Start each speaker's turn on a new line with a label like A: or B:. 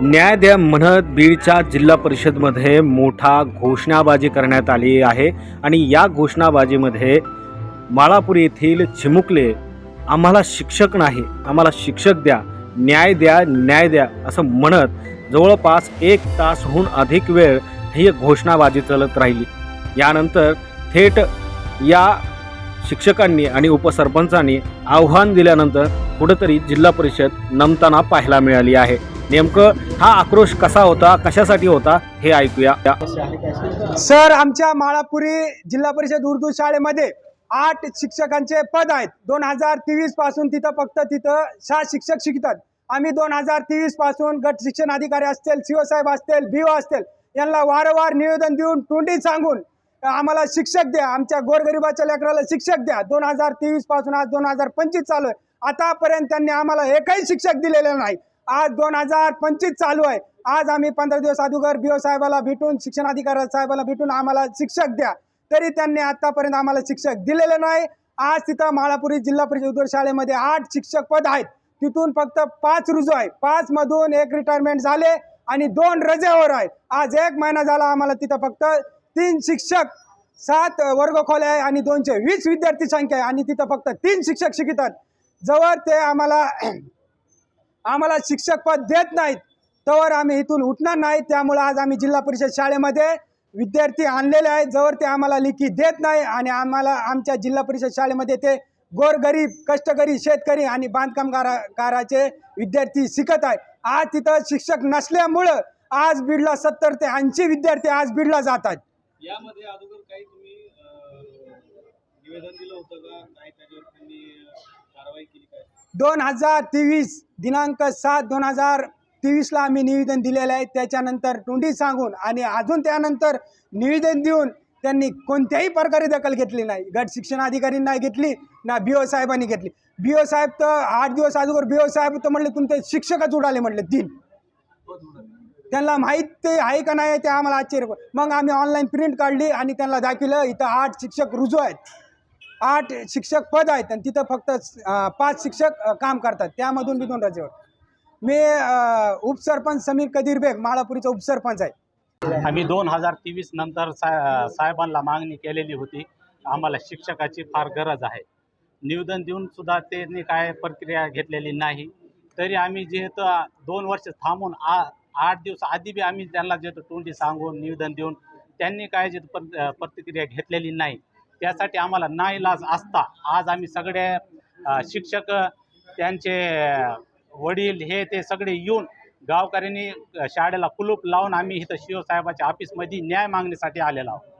A: न्याय द्या म्हणत बीडच्या जिल्हा परिषदमध्ये मोठा घोषणाबाजी करण्यात आली आहे आणि या घोषणाबाजीमध्ये माळापूर येथील चिमुकले आम्हाला शिक्षक नाही आम्हाला शिक्षक द्या न्याय द्या न्याय द्या असं म्हणत जवळपास एक तासहून अधिक वेळ ही घोषणाबाजी चालत राहिली. यानंतर थेट या शिक्षकांनी आणि उपसरपंचांनी आव्हान दिल्यानंतर कुठंतरी जिल्हा परिषद नमताना पाहायला मिळाली आहे. नेमकं हा आक्रोश कसा होता कशासाठी होता हे ऐकूया.
B: सर आमच्या माळापुरी जिल्हा परिषद उर्दू शाळेमध्ये आठ शिक्षकांचे पद आहेत. दोन हजार तेवीसपासून तिथं फक्त तिथं सहा शिक्षक शिकतात. आम्ही दोन हजार तेवीसपासून गट शिक्षण अधिकारी असतील सीओ साहेब असतील बीओ असतील यांना वारंवार निवेदन देऊन तोंडी सांगून आम्हाला शिक्षक द्या. आमच्या गोरगरिबाच्या लेकराला शिक्षक द्या. दोन हजार तेवीसपासून आज दोन हजार पंचवीस चालू आहे. आतापर्यंत त्यांनी आम्हाला एकही शिक्षक दिलेले नाही. आज दोन हजार पंचवीस चालू आहे. आज आम्ही पंधरा दिवस अगोदर बीओ साहेबाला भेटून शिक्षण अधिकारी साहेबाला भेटून आम्हाला शिक्षक द्या. तरी त्यांनी आतापर्यंत आम्हाला शिक्षक दिलेले नाही. आज तिथं माळापुरी जिल्हा परिषद उद्योग शाळेमध्ये आठ शिक्षक पद आहेत. तिथून फक्त पाच रुजू आहे पाच मधून एक रिटायरमेंट झाले आणि दोन रजेवर आहे आज एक महिना झाला आम्हाला तिथं फक्त तीन शिक्षक सात वर्गखोल्या आहे आणि दोनशे वीस विद्यार्थी संख्या आहे. आणि तिथं फक्त तीन शिक्षक शिकतात जवळ ते आम्हाला आम्हाला शिक्षक पद देत नाहीत. तवर आम्ही इथून उठणार नाही. त्यामुळे आज आम्ही जिल्हा परिषद शाळेमध्ये विद्यार्थी आणलेले आहेत. जवळ ते आम्हाला लिखी देत नाही आणि आम्हाला आमच्या जिल्हा परिषद शाळेमध्ये ते गोरगरीब कष्टकरी शेतकरी आणि बांधकामगाराचे विद्यार्थी शिकत आहे आज तिथं शिक्षक नसल्यामुळं आज बीडला सत्तर ते ऐंशी विद्यार्थी आज बीडला जातात
C: यामध्ये अगोदर काही तुम्ही अं, निवेदन दिलं होतं का? काय त्याच्यावर त्यांनी अं, कारवाई केली काय?
B: दोन हजार तेवीस दिनांक सात दोन हजार तेवीसला आम्ही निवेदन दिलेलं आहे. त्याच्यानंतर टोंडी सांगून आणि अजून त्यानंतर निवेदन देऊन त्यांनी कोणत्याही प्रकारे दखल घेतली नाही. गट शिक्षण अधिकारी नाही घेतली ना बी ओ साहेबांनी घेतली. बी ओ साहेब तर आठ दिवस अगोदर बी ओ साहेब तर म्हणले तुमचे शिक्षकच उडाले म्हटले तीन त्यांना माहीत ते आहे का नाही ते आम्हाला आश्चर्य मग आम्ही ऑनलाईन प्रिंट काढली आणि त्यांना दाखवलं इथं आठ शिक्षक रुजू आहेत. आठ शिक्षक पद आहेत आणि तिथं फक्त पाच शिक्षक काम करतात. त्यामधून बी दोन रजेवर मी उपसरपंच समीर कदीर बेग माळापुरीचा उपसरपंच आहे.
C: आम्ही दोन हजार तेवीस नंतर सा साहेबांना मागणी केलेली होती. आम्हाला शिक्षकाची फार गरज आहे. निवेदन देऊन सुद्धा त्यांनी काय प्रक्रिया घेतलेली नाही. तरी आम्ही जे तर दोन वर्ष थांबून आ आठ दिवस आधी बी आम्ही त्यांना जे तोंडी सांगून निवेदन देऊन त्यांनी काय जे प्रतिक्रिया घेतलेली नाही. त्यासाठी आम्हाला नाईलाज असता. आज आम्ही सगळे शिक्षक त्यांचे वडील हे ते सगळे येऊन गावकऱ्यांनी शाळेला कुलूप लावून आम्ही इथं शिवसाहेबाच्या ऑफिसमध्ये न्याय मागणीसाठी आलेलो आहोत.